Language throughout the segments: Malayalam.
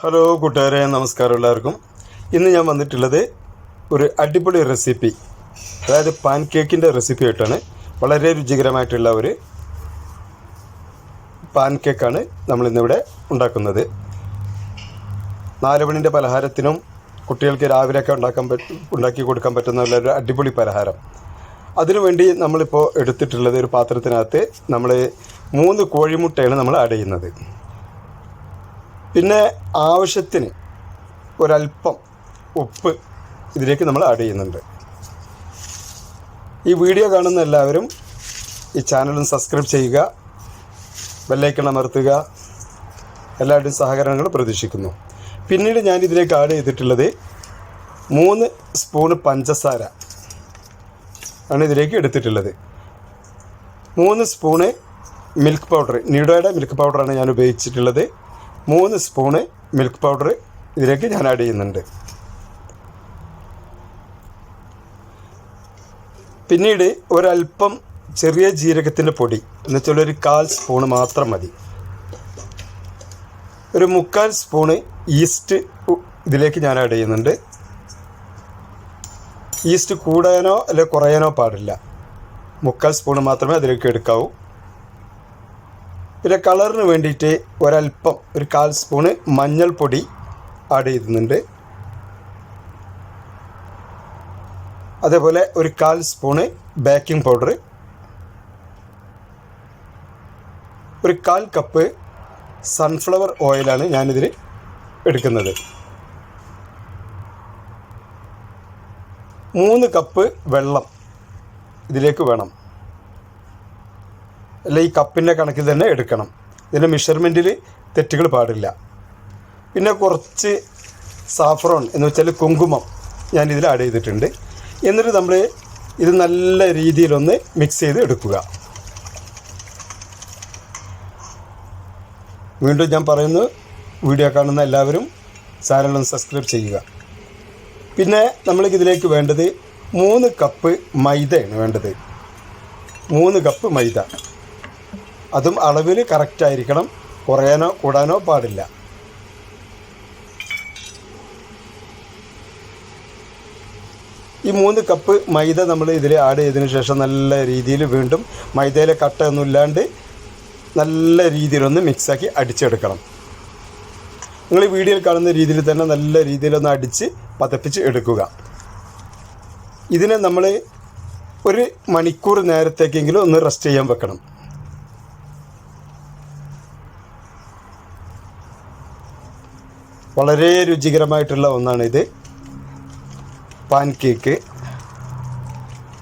ഹലോ കൂട്ടുകാരെ നമസ്കാരം എല്ലാവർക്കും. ഇന്ന് ഞാൻ വന്നിട്ടുള്ളത് ഒരു അടിപൊളി റെസിപ്പി അതായത് പാൻ കേക്കിന്റെ റെസിപ്പി ആയിട്ടാണ്. വളരെ രുചികരമായിട്ടുള്ള ഒരു പാൻ കേക്കാണ് നമ്മളിന്നിവിടെ ഉണ്ടാക്കുന്നത്. നാല് മണിന്റെ പലഹാരത്തിനും കുട്ടികൾക്ക് രാവിലെയൊക്കെ ഉണ്ടാക്കാൻ പറ്റും ഉണ്ടാക്കി കൊടുക്കാൻ പറ്റുന്ന ഒരു അടിപൊളി പലഹാരം. അതിനുവേണ്ടി നമ്മളിപ്പോൾ എടുത്തിട്ടുള്ളത് ഒരു പാത്രത്തിനകത്ത് നമ്മൾ മൂന്ന് കോഴിമുട്ടയാണ് നമ്മൾ ആഡ് ചെയ്യുന്നത്. പിന്നെ ആവശ്യത്തിന് ഒരല്പം ഉപ്പ് ഇതിലേക്ക് നമ്മൾ ആഡ് ചെയ്യുന്നുണ്ട്. ഈ വീഡിയോ കാണുന്ന എല്ലാവരും ഈ ചാനലും സബ്സ്ക്രൈബ് ചെയ്യുക ബെല്ലൈക്കൺ അമർത്തുക എല്ലാവരുടെയും സഹകരണങ്ങൾ പ്രതീക്ഷിക്കുന്നു. പിന്നീട് ഞാൻ ഇതിലേക്ക് ആഡ് ചെയ്തിട്ടുള്ളത് മൂന്ന് സ്പൂണ് പഞ്ചസാര ആണ് ഇതിലേക്ക് എടുത്തിട്ടുള്ളത്. മൂന്ന് സ്പൂണ് മിൽക്ക് പൗഡർ നിഡോയുടെ മിൽക്ക് പൗഡറാണ് ഞാൻ ഉപയോഗിച്ചിട്ടുള്ളത്. മൂന്ന് സ്പൂണ് മിൽക്ക് പൗഡർ ഇതിലേക്ക് ഞാൻ ആഡ് ചെയ്യുന്നുണ്ട്. പിന്നീട് ഒരല്പം ചെറിയ ജീരകത്തിന്റെ പൊടി എന്നുവെച്ചാൽ ഒരു കാൽ സ്പൂണ് മാത്രം മതി. ഒരു മുക്കാൽ സ്പൂണ് ഈസ്റ്റ് ഇതിലേക്ക് ഞാൻ ആഡ് ചെയ്യുന്നുണ്ട്. ഈസ്റ്റ് കൂടാനോ അല്ലെങ്കിൽ കുറയാനോ പാടില്ല. മുക്കാൽ സ്പൂണ് മാത്രമേ അതിലേക്ക് എടുക്കാവൂ. പിന്നെ കളറിന് വേണ്ടിയിട്ട് ഒരല്പം ഒരു കാൽ സ്പൂണ് മഞ്ഞൾപ്പൊടി ആഡ് ചെയ്യുന്നുണ്ട് അതേപോലെ ഒരു കാൽ സ്പൂണ് ബേക്കിംഗ് പൗഡർ. ഒരു കാൽ കപ്പ് സൺഫ്ലവർ ഓയിലാണ് ഞാനിതിൽ എടുക്കുന്നത്. മൂന്ന് കപ്പ് വെള്ളം ഇതിലേക്ക് വേണം. അല്ല ഈ കപ്പിന്റെ കണക്കിൽ തന്നെ എടുക്കണം. ഇതിന്റെ മെഷർമെന്റിൽ തെറ്റുകൾ പാടില്ല. പിന്നെ കുറച്ച് സാഫ്രോൺ എന്ന് വെച്ചാൽ കുങ്കുമം ഞാൻ ഇതിൽ ആഡ് ചെയ്തിട്ടുണ്ട്. എന്നിട്ട് നമ്മൾ ഇത് നല്ല രീതിയിലൊന്ന് മിക്സ് ചെയ്ത് എടുക്കുക. വീണ്ടും ഞാൻ പറയുന്നു വീഡിയോ കാണുന്ന എല്ലാവരും ചാനലൊന്ന് സബ്സ്ക്രൈബ് ചെയ്യുക. പിന്നെ നമ്മൾക്ക് ഇതിലേക്ക് വേണ്ടത് മൂന്ന് കപ്പ് മൈദയാണ് വേണ്ടത്. മൂന്ന് കപ്പ് മൈദ. അതും അളവിൽ കറക്റ്റ് ആയിരിക്കണം. കുറയാനോ കൂടാനോ പാടില്ല. ഈ മൂന്ന് കപ്പ് മൈദ നമ്മൾ ഇതിൽ ആഡ് ചെയ്തതിന് ശേഷം നല്ല രീതിയിൽ വീണ്ടും മൈദയിലെ കട്ടയൊന്നും ഇല്ലാണ്ട് നല്ല രീതിയിലൊന്ന് മിക്സാക്കി അടിച്ചെടുക്കണം. നിങ്ങൾ ഈ വീഡിയോയിൽ കാണുന്ന രീതിയിൽ തന്നെ നല്ല രീതിയിലൊന്ന് അടിച്ച് പതപ്പിച്ച് എടുക്കുക. ഇതിനെ നമ്മൾ ഒരു മണിക്കൂർ നേരത്തേക്കെങ്കിലും ഒന്ന് റെസ്റ്റ് ചെയ്യാൻ വെക്കണം. വളരെ രുചികരമായിട്ടുള്ള ഒന്നാണിത്. പാൻ കേക്ക്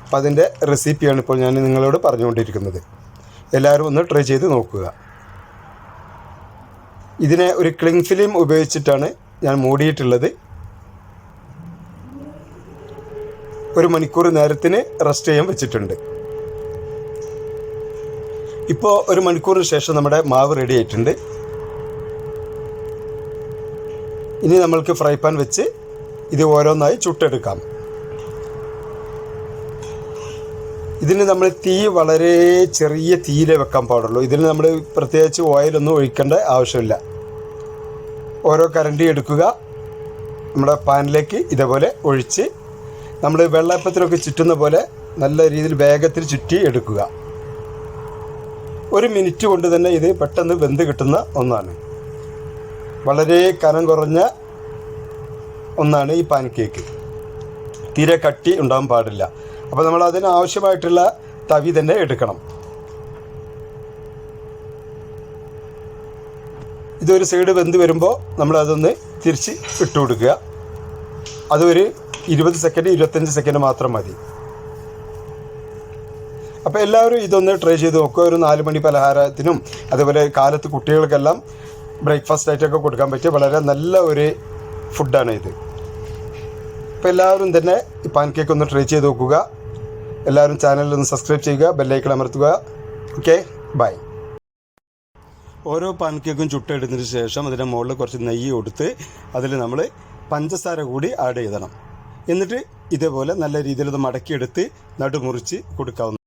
അപ്പം അതിന്റെ റെസിപ്പിയാണ് ഇപ്പോൾ ഞാൻ നിങ്ങളോട് പറഞ്ഞുകൊണ്ടിരിക്കുന്നത്. എല്ലാവരും ഒന്ന് ട്രൈ ചെയ്ത് നോക്കുക. ഇതിനെ ഒരു ക്ലിങ് ഫിലിം ഉപയോഗിച്ചിട്ടാണ് ഞാൻ മൂടിയിട്ടുള്ളത്. ഒരു മണിക്കൂർ നേരത്തിന് റെസ്റ്റ് ചെയ്യാൻ വെച്ചിട്ടുണ്ട്. ഇപ്പോൾ ഒരു മണിക്കൂറിന് ശേഷം നമ്മുടെ മാവ് റെഡി ആയിട്ടുണ്ട്. ഇനി നമ്മൾക്ക് ഫ്രൈ പാൻ വെച്ച് ഇത് ഓരോന്നായി ചുട്ടെടുക്കാം. ഇതിന് നമ്മൾ തീ വളരെ ചെറിയ തീയിലേ വെക്കാൻ പാടുള്ളൂ. ഇതിന് നമ്മൾ പ്രത്യേകിച്ച് ഓയിലൊന്നും ഒഴിക്കേണ്ട ആവശ്യമില്ല. ഓരോ കരണ്ടി എടുക്കുക. നമ്മുടെ പാനിലേക്ക് ഇതേപോലെ ഒഴിച്ച് നമ്മൾ വെള്ളയപ്പത്തിലൊക്കെ ചുറ്റുന്ന പോലെ നല്ല രീതിയിൽ വേഗത്തിൽ ചുറ്റി എടുക്കുക. ഒരു മിനിറ്റ് കൊണ്ട് തന്നെ ഇത് പെട്ടെന്ന് വെന്ത് കിട്ടുന്ന ഒന്നാണ്. വളരെ കനം കുറഞ്ഞ ഒന്നാണ് ഈ പാൻ കേക്ക് തീരെ കട്ടി ഉണ്ടാകാൻ പാടില്ല. അപ്പോൾ നമ്മൾ അതിന് ആവശ്യമായിട്ടുള്ള തവി തന്നെ എടുക്കണം. ഇതൊരു സൈഡ് വെന്ത് വരുമ്പോൾ നമ്മൾ അതൊന്ന് തിരിച്ച് ഇട്ട് കൊടുക്കുക. അതൊരു ഇരുപത് സെക്കൻഡ് ഇരുപത്തഞ്ച് സെക്കൻഡ് മാത്രം മതി. അപ്പോൾ എല്ലാവരും ഇതൊന്ന് ട്രൈ ചെയ്ത് നോക്കുക. ഒരു നാല് മണി പലഹാരത്തിനും അതുപോലെ കാലത്ത് കുട്ടികൾക്കെല്ലാം ബ്രേക്ക്ഫാസ്റ്റ് ആയിട്ടൊക്കെ കൊടുക്കാൻ പറ്റിയ വളരെ നല്ല ഒരു ഫുഡാണ് ഇത്. അപ്പോൾ എല്ലാവരും തന്നെ ഈ പാൻ കേക്ക് ഒന്ന് ട്രൈ ചെയ്ത് നോക്കുക. എല്ലാവരും ചാനലിൽ ഒന്ന് സബ്സ്ക്രൈബ് ചെയ്യുക ബെല്ലൈക്കൺ അമർത്തുക. ഓക്കെ ബൈ ഓരോ പാൻ കേക്കും ചുട്ടെടുത്തതിന് ശേഷം അതിന്റെ മുകളിൽ കുറച്ച് നെയ്യ് കൊടുത്ത് അതിൽ നമ്മൾ പഞ്ചസാര കൂടി ആഡ് ചെയ്തണം. എന്നിട്ട് ഇതേപോലെ നല്ല രീതിയിൽ ഇത് മടക്കിയെടുത്ത് നടുമുറിച്ച് കൊടുക്കാവുന്ന